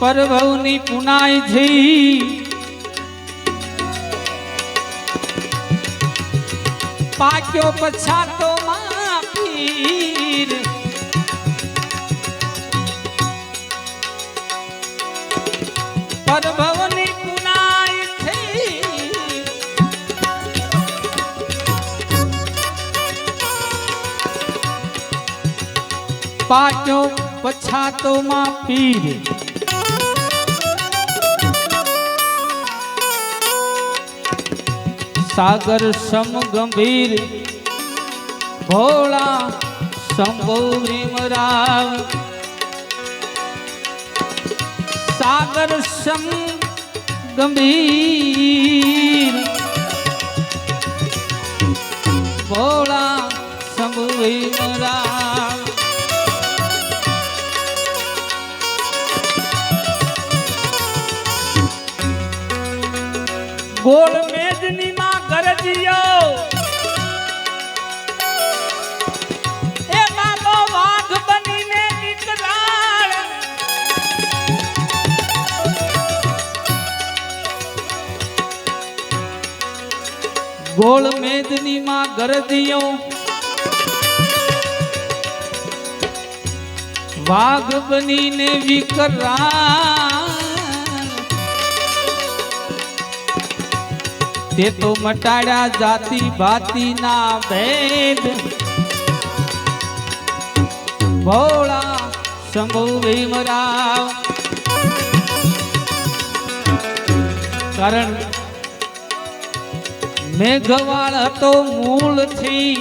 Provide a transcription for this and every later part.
પરભવની પુનાય થઈ પાક્યો પછાતો માં પીર. પરભવની પુનાય થઈ પાક્યો પછાતો માં સાગર સમ ગંભીર ભોળા શંભુ સાગર સમ ગંભીર ભોળા શંભુ ભીમરાવ ગોળ ગરજિયો એ બાબો વાઘ બનીને ગોળ મેદની માં ગરદીઓ. વાઘ બનીને વિકરાળ. તે તો મટાડ્યા જાતિ ભાતિના ભેદ. ભોળા શંભુ ભીમરાવ. કારણ મેઘવાળ હતો મૂળથી.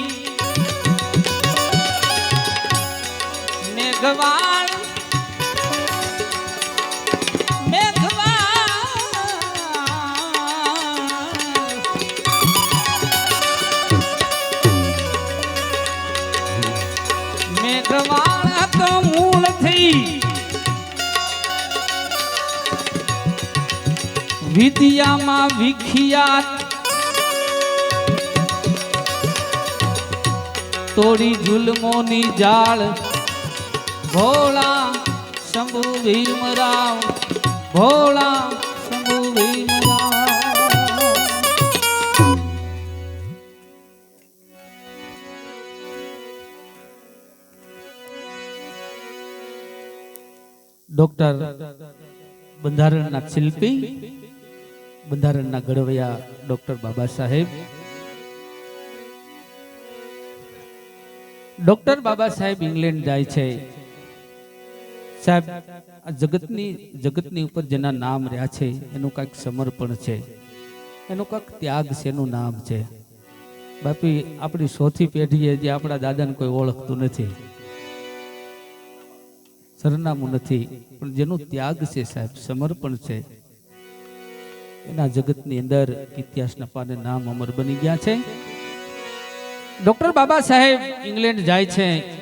મેઘવાળ મેઘવાળ થઈ વિદ્યામાં વિખ્યાત. તોડી જુલમોની જાળ. ભોળા શંભુ ભીમરાવ ભોળા ડોક્ટર બંધારણના શિલ્પી, બંધારણના ઘડવૈયા doctor Baba Saheb. Doctor Baba Saheb England જાય છે. સાહેબ, આ જગતની જગતની ઉપર જેના નામ રહ્યા છે, એનું કાંઈક સમર્પણ છે. એનું કાંઈક ત્યાગ છે, એનું નામ છે. બાપી, આપણી સોથી પેઢીએ જે આપણા દાદાને કોઈ ઓળખતું નથી. સરનામું નથી. પણ જેનો ત્યાગ છે સાહેબ, સમર્પણ છે. એના જગતની અંદર ઇતિહાસના પાને નામ અમર બની ગયા છે. ડોક્ટર બાબા સાહેબ ઇંગ્લેન્ડ જાય છે.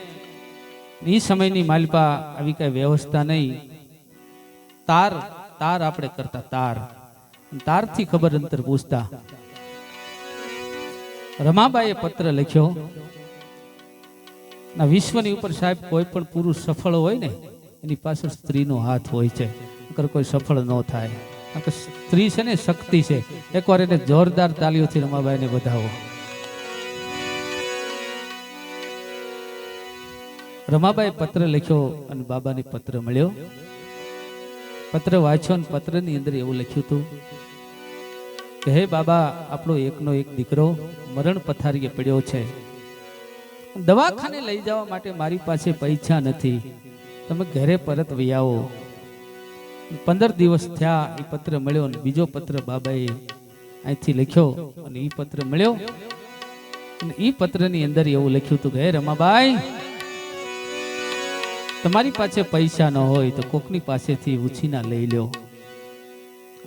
એ સમયની માલિપા આવી કઈ વ્યવસ્થા નહીં. તાર તાર આપણે કરતા તાર. તારથી ખબર અંતર પૂછતા. રમાબાઈએ પત્ર લખ્યો ના, વિશ્વની ઉપર સાહેબ કોઈ પણ પુરુષ સફળ હોય ને, એની પાછળ સ્ત્રીનો હાથ હોય છે. નકર કોઈ સફળ ન થાય. નકર સ્ત્રી છે ને, શક્તિ છે. એકવાર એને જોરદાર તાલીઓથી રમાબાઈને વધાવો. રમાબાઈ પત્ર લખ્યો અને બાબાને પત્ર મળ્યો. પત્ર વાંચ્યો અને પત્રની અંદર એવું લખ્યું હતું કે, હે બાબા, આપણો એકનો એક દીકરો મરણ પથારીએ પડ્યો છે. દવાખાને લઈ જવા માટે મારી પાસે પૈસા નથી. તમે ઘરે પરત વહી પંદર દિવસ થયા એ પત્ર મળ્યો અને બીજો પત્ર બાબાએ અહીંથી લખ્યો અને એ પત્ર મળ્યો. અને એ પત્રની અંદર એવું લખ્યું હતું કે રમાબાઈ, તમારી પાસે પૈસા ન હોય તો કોકની પાસેથી ઉછીના લઈ લો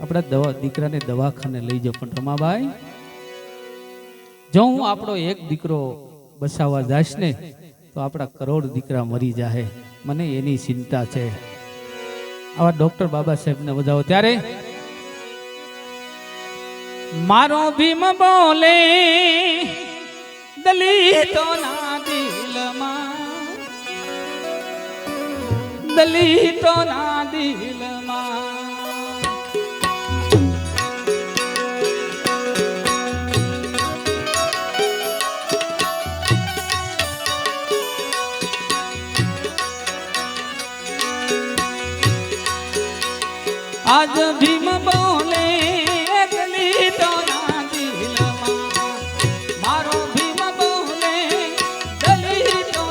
આપણા દવા, દીકરાને દવાખાને લઈ જાઓ. પણ રમાબાઈ, જો હું આપણો એક દીકરો બસાવવા જાશ ને તો આપણા કરોડ દીકરા મરી જાહે. મને એની ચિંતા છે. આવા ડોક્ટર બાબા સાહેબને બજાવો ત્યારે મારો ભીમ બોલે દલિતોના દિલમાં દલિતોના દિલમાં આજ ભીમ બોલે ગલી તો મારો ભીમ બોલે ગલી તો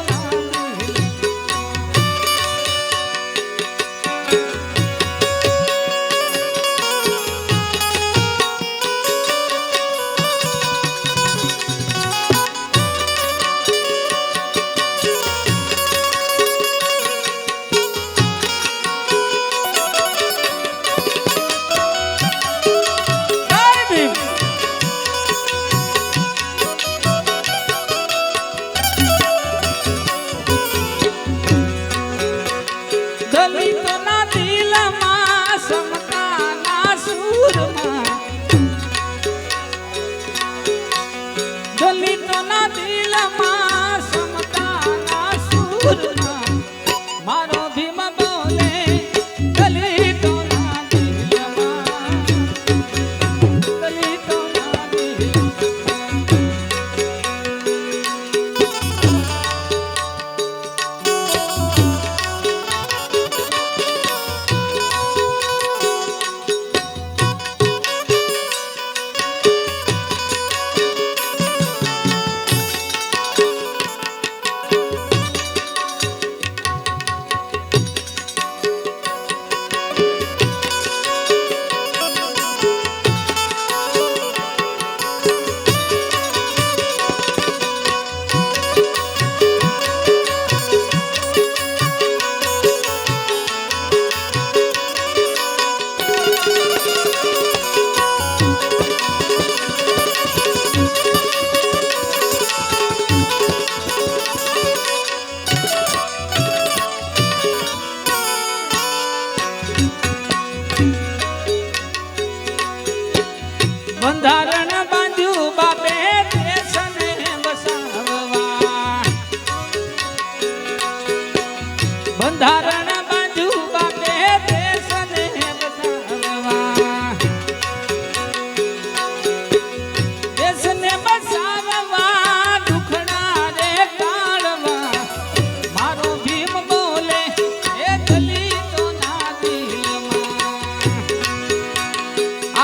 બંધારણ બાંધ્યું બાપે દેશને વસાવવા. બંધારણ બાંધ્યું બાપે દેશને વસાવવા. દેશને વસાવવા દુખડા રે કાળવા મારો ભીમ બોલે એ દલિતોના દિલમાં.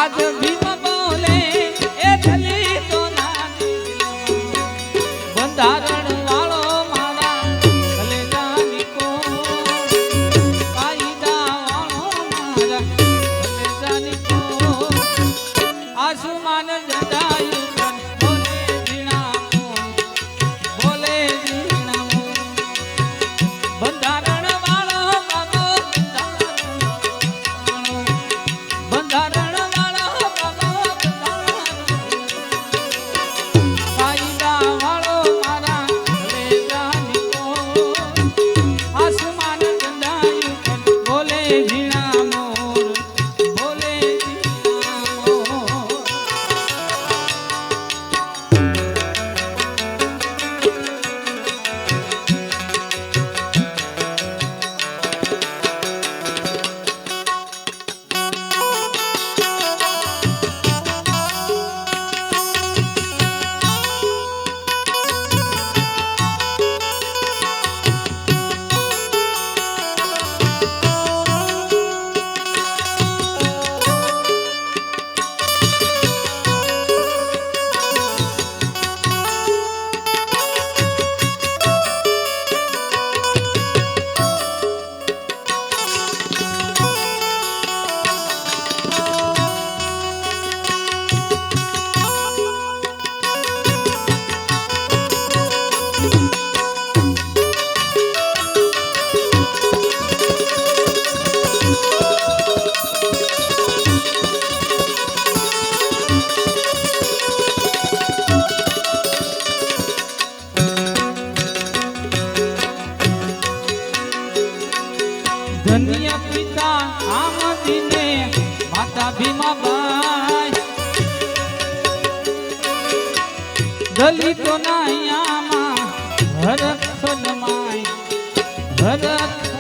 આજ દલિતો ના હર સલમાય હર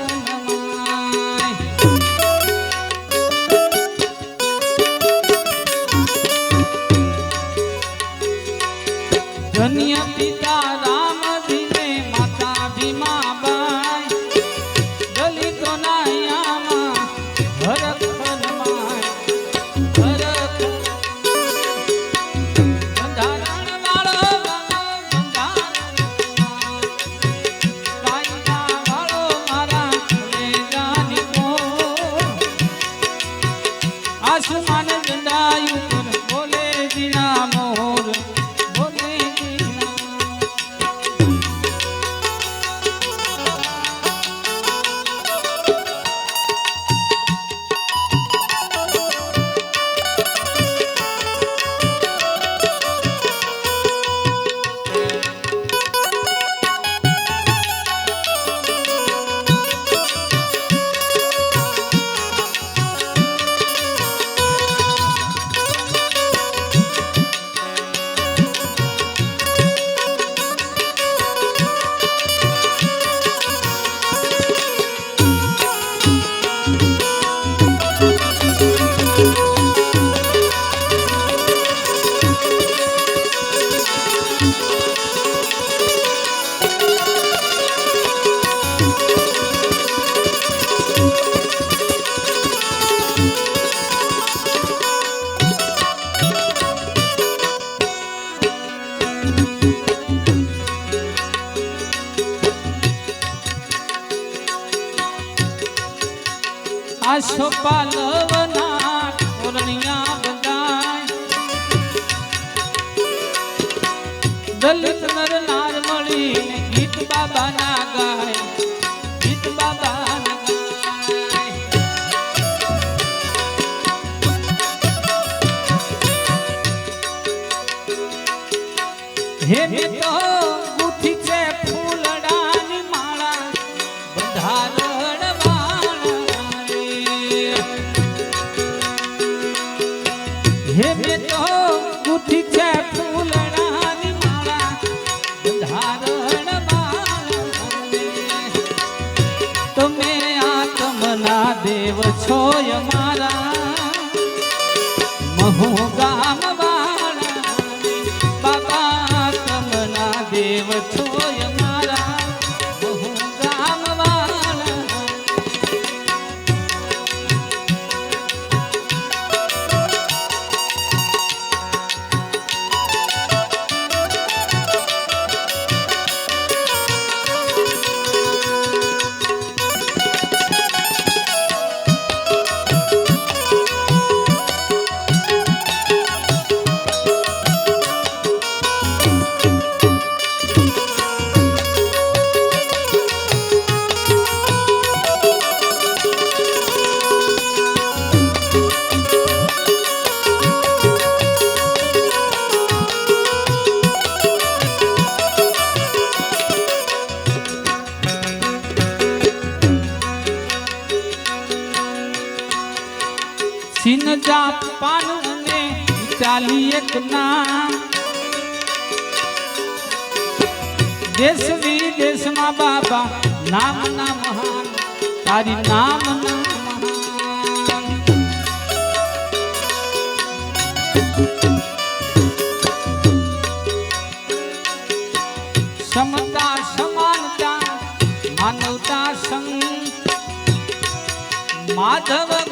દલિત નર નાર મળીને ગીત બાબાના ગાય, ગીત ગાય. હે મેં તો ગુથી છે ફૂલડાની માળા છે છો પાન અને ચાલી એક ના દેશ વિદેશમાં બાબા નામ ના મહાન તારી નામ ના સમતા સમાનતા માનવતા સંગ માધવ